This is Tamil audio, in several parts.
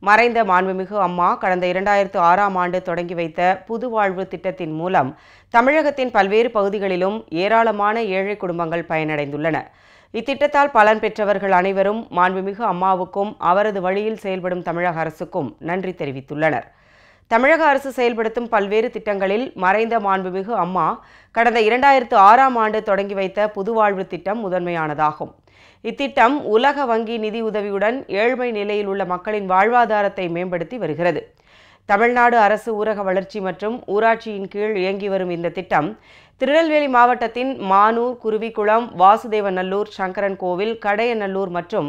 மறைந்த மாண்புமிகு அம்மா கடந்த இரண்டாயிரத்து ஆறாம் ஆண்டு தொடங்கி வைத்த புது வாழ்வு திட்டத்தின் மூலம் தமிழகத்தின் பல்வேறு பகுதிகளிலும் ஏராளமான ஏழை குடும்பங்கள் பயனடைந்துள்ளன. இத்திட்டத்தால் பலன் பெற்றவர்கள் அனைவரும் மாண்புமிகு அம்மாவுக்கும் அவரது வழியில் செயல்படும் தமிழக அரசுக்கும் நன்றி தெரிவித்துள்ளனர். தமிழக அரசு செயல்படுத்தும் பல்வேறு திட்டங்களில் மறைந்த மாண்புமிகு அம்மா கடந்த இரண்டாயிரத்து ஆறாம் ஆண்டு தொடங்கி வைத்த புதுவாழ்வு திட்டம் முதன்மையானதாகும். இத்திட்டம் உலக வங்கி நிதி உதவியுடன் ஏழ்மை நிலையில் உள்ள மக்களின் வாழ்வாதாரத்தை மேம்படுத்தி வருகிறது. தமிழ்நாடு அரசு ஊரக வளர்ச்சி மற்றும் ஊராட்சியின் கீழ் இயங்கி வரும் இந்த திட்டம் திருநெல்வேலி மாவட்டத்தின் மானூர் குருவிக்குளம் வாசுதேவநல்லூர் சங்கரன் கோவில் கடையநல்லூர் மற்றும்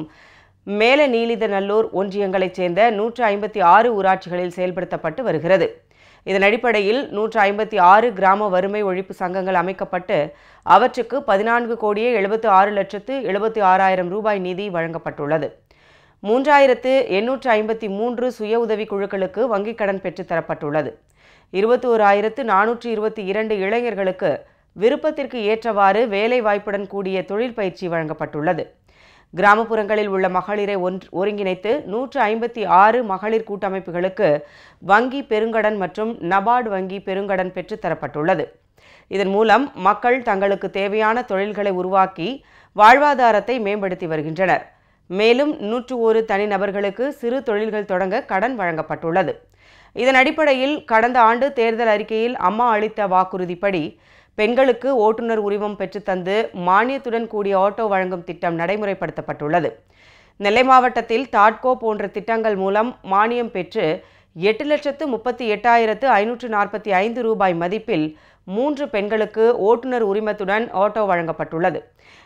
மேல நீலிதநல்லூர் ஒன்றியங்களைச் சேர்ந்த நூற்று ஐம்பத்தி ஆறு ஊராட்சிகளில் செயல்படுத்தப்பட்டு வருகிறது. இதன் அடிப்படையில் நூற்று ஐம்பத்தி ஆறு கிராம வறுமை ஒழிப்பு சங்கங்கள் அமைக்கப்பட்டு அவற்றுக்கு பதினான்கு கோடியே எழுபத்து ஆறு லட்சத்து எழுபத்தி ஆறாயிரம் ரூபாய் நிதி வழங்கப்பட்டுள்ளது. மூன்றாயிரத்து எண்ணூற்று ஐம்பத்தி மூன்று சுய உதவி குழுக்களுக்கு வங்கிக் கடன் பெற்று தரப்பட்டுள்ளது. இருபத்தி ஓராயிரத்து நானூற்று இருபத்தி இரண்டு இளைஞர்களுக்கு விருப்பத்திற்கு ஏற்றவாறு வேலை வாய்ப்புடன் கூடிய தொழில் பயிற்சி வழங்கப்பட்டுள்ளது. கிராமப்புறங்களில் உள்ள மகளிரை ஒன்று ஒருங்கிணைத்து நூற்று ஐம்பத்தி ஆறு மகளிர் கூட்டமைப்புகளுக்கு வங்கி பெருங்கடன் மற்றும் நபார்டு வங்கி பெருங்கடன் பெற்றுத்தரப்பட்டுள்ளது இதன் மூலம் மக்கள் தங்களுக்கு தேவையான தொழில்களை உருவாக்கி வாழ்வாதாரத்தை மேம்படுத்தி வருகின்றனர். மேலும் நூற்று ஒரு தனிநபர்களுக்கு சிறு தொழில்கள் தொடங்க கடன் வழங்கப்பட்டுள்ளது. இதன் அடிப்படையில் கடந்த ஆண்டு தேர்தல் அறிக்கையில் அம்மா அளித்த வாக்குறுதிப்படி பெண்களுக்கு ஓட்டுநர் உரிமம் பெற்றுத்தந்து மானியத்துடன் கூடிய ஆட்டோ வழங்கும் திட்டம் நடைமுறைப்படுத்தப்பட்டுள்ளது. நெல்லை மாவட்டத்தில் தாட்கோ போன்ற திட்டங்கள் மூலம் மானியம் பெற்று எட்டு லட்சத்து முப்பத்தி எட்டாயிரத்து ஐநூற்று நாற்பத்தி ஐந்து ரூபாய் மதிப்பில் மூன்று பெண்களுக்கு ஓட்டுநர் உரிமத்துடன் ஆட்டோ வழங்கப்பட்டுள்ளது.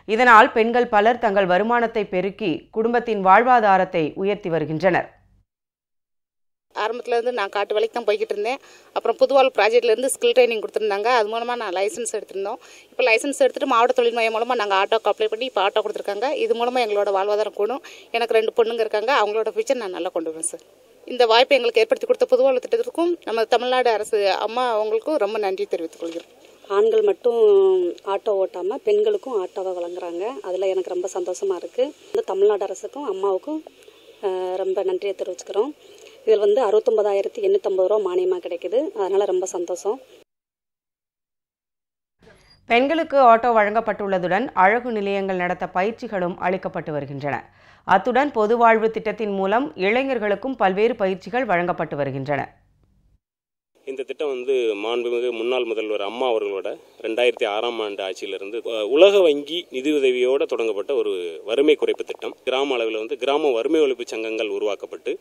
இதனால் பெண்கள் பலர் தங்கள் வருமானத்தை பெருக்கி குடும்பத்தின் வாழ்வாதாரத்தை உயர்த்தி வருகின்றனர். ஆரம்பத்தில் இருந்து நான் காட்டு வேலைக்கு தான் போய்கிட்டு இருந்தேன். அப்புறம் புதுவாள் ப்ராஜெக்ட்லேருந்து ஸ்கில் ட்ரைனிங் கொடுத்துருந்தாங்க. அது மூலமாக நான் லைசன்ஸ் எடுத்திருந்தோம். இப்போ லைசன்ஸ் எடுத்துகிட்டு மாவட்ட தொழில் மையம் மூலமாக நாங்கள் ஆட்டோக்கு அப்ளை பண்ணி இப்போ ஆட்டோ கொடுத்துருக்காங்க. இது மூலமாக எங்களோட வாழ்வாதாரம் கூடும். எனக்கு ரெண்டு பொண்ணுங்க இருக்காங்க. அவங்களோட ஃபியூச்சர் நான் நல்லா கொண்டு வருவேன் சார் இந்த வாய்ப்பை எங்களுக்கு ஏற்படுத்தி கொடுத்த புதுவாழ்வு திட்டத்திற்கும் நம்ம தமிழ்நாடு அரசு அம்மா அவங்களுக்கும் ரொம்ப நன்றி தெரிவித்துக் கொள்கிறோம் ஆண்கள் மட்டும் ஆட்டோ ஓட்டாமல் பெண்களுக்கும் ஆட்டோவை வழங்குறாங்க. அதில் எனக்கு ரொம்ப சந்தோஷமாக இருக்குது இந்த தமிழ்நாடு அரசுக்கும் அம்மாவுக்கும் ரொம்ப நன்றியை தெரிவிச்சுக்கிறோம். இதில் வந்து அறுபத்தொம்பதாயிரத்தி எண்ணூற்றம்பது ரூபா மானியமாக கிடைக்குது. அதனால் ரொம்ப சந்தோஷம். பெண்களுக்கு ஆட்டோ வழங்கப்பட்டுள்ளதுடன் அழகு நிலையங்கள் நடத்த பயிற்சிகளும் அளிக்கப்பட்டு வருகின்றன. அத்துடன் பொது வாழ்வு திட்டத்தின் மூலம் இளைஞர்களுக்கும் பல்வேறு பயிற்சிகள் வழங்கப்பட்டு வருகின்றன. இந்த திட்டம் வந்து மாண்புமிகு முன்னாள் முதல்வர் அம்மா அவர்களோட ரெண்டாயிரத்தி ஆறாம் ஆண்டு ஆட்சியிலிருந்து உலக வங்கி நிதியுதவியோடு தொடங்கப்பட்ட ஒரு வறுமை குறைப்பு திட்டம். கிராம அளவில் வந்து கிராம வறுமை ஒழிப்பு சங்கங்கள் உருவாக்கப்பட்டு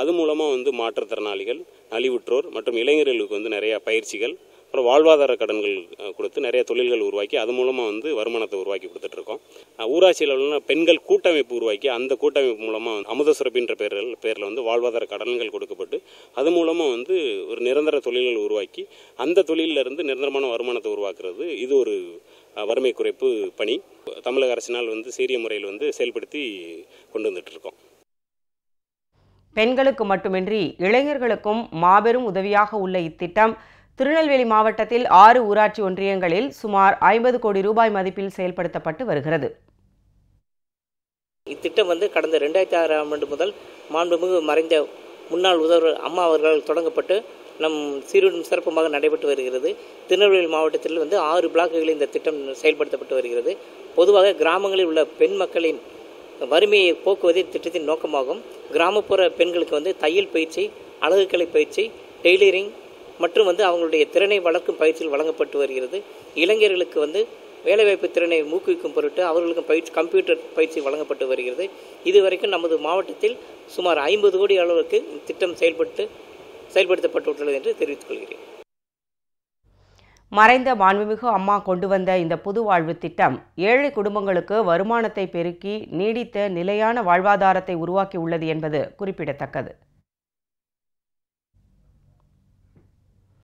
அது மூலமாக வந்து மாற்றுத்திறனாளிகள் நலிவுற்றோர் மற்றும் இளைஞர்களுக்கு வந்து நிறையா பயிற்சிகள் அப்புறம் வாழ்வாதார கடன்கள் கொடுத்து நிறைய தொழில்கள் உருவாக்கி அது மூலமாக வந்து வருமானத்தை உருவாக்கி கொடுத்துட்ருக்கோம். ஊராட்சி அளவில் பெண்கள் கூட்டமைப்பு உருவாக்கி அந்த கூட்டமைப்பு மூலமாக அமுத சுரப்பின்ற பேரில் பேரில் வந்து வாழ்வாதார கடன்கள் கொடுக்கப்பட்டு அது மூலமாக வந்து ஒரு நிரந்தர தொழில்கள் உருவாக்கி அந்த தொழிலில் இருந்து நிரந்தரமான வருமானத்தை உருவாக்குறது இது ஒரு வறுமை குறைப்பு பணி. தமிழக அரசினால் வந்து சீரிய முறையில் வந்து செயல்படுத்தி கொண்டு வந்துட்டுருக்கோம் பெண்களுக்கு மட்டுமின்றி இளைஞர்களுக்கும் மாபெரும் உதவியாக உள்ள இத்திட்டம் திருநெல்வேலி மாவட்டத்தில் ஆறு ஊராட்சி ஒன்றியங்களில் சுமார் ஐம்பது கோடி ரூபாய் மதிப்பில் செயல்படுத்தப்பட்டு வருகிறது. இத்திட்டம் வந்து கடந்த ரெண்டாயிரத்தி ஆறாம் ஆண்டு முதல் மாண்புமிகு மறைந்த முன்னாள் உதவர் அம்மா அவர்களால் தொடங்கப்பட்டு நம் சீரும் சிறப்புமாக நடைபெற்று வருகிறது. திருநெல்வேலி மாவட்டத்தில் வந்து ஆறு பிளாக்குகளில் இந்த திட்டம் செயல்படுத்தப்பட்டு வருகிறது. பொதுவாக கிராமங்களில் உள்ள பெண் மக்களின் வறுமையை போக்குவதே திட்டத்தின் நோக்கமாகும். கிராமப்புற பெண்களுக்கு வந்து தையல் பயிற்சி அழகுக்கலை பயிற்சி டெய்லரிங் மற்றும் வந்து அவங்களுடைய திறனை வளர்க்கும் பயிற்சியில் வழங்கப்பட்டு வருகிறது. இளைஞர்களுக்கு வந்து வேலைவாய்ப்பு திறனை ஊக்குவிக்கும் பொருட்டு அவர்களுக்கும் பயிற்சி கம்ப்யூட்டர் பயிற்சி வழங்கப்பட்டு வருகிறது. இதுவரைக்கும் நமது மாவட்டத்தில் சுமார் ஐம்பது கோடி அளவுக்கு திட்டம் செயல்பட்டு செயல்படுத்தப்பட்டுள்ளது என்று தெரிவித்துக் கொள்கிறேன். மறைந்த மாண்புமிகு அம்மா கொண்டு வந்த இந்த புது வாழ்வு திட்டம் ஏழை குடும்பங்களுக்கு வருமானத்தை பெருக்கி நீடித்த நிலையான வாழ்வாதாரத்தை உருவாக்கி உள்ளது என்பது குறிப்பிடத்தக்கது.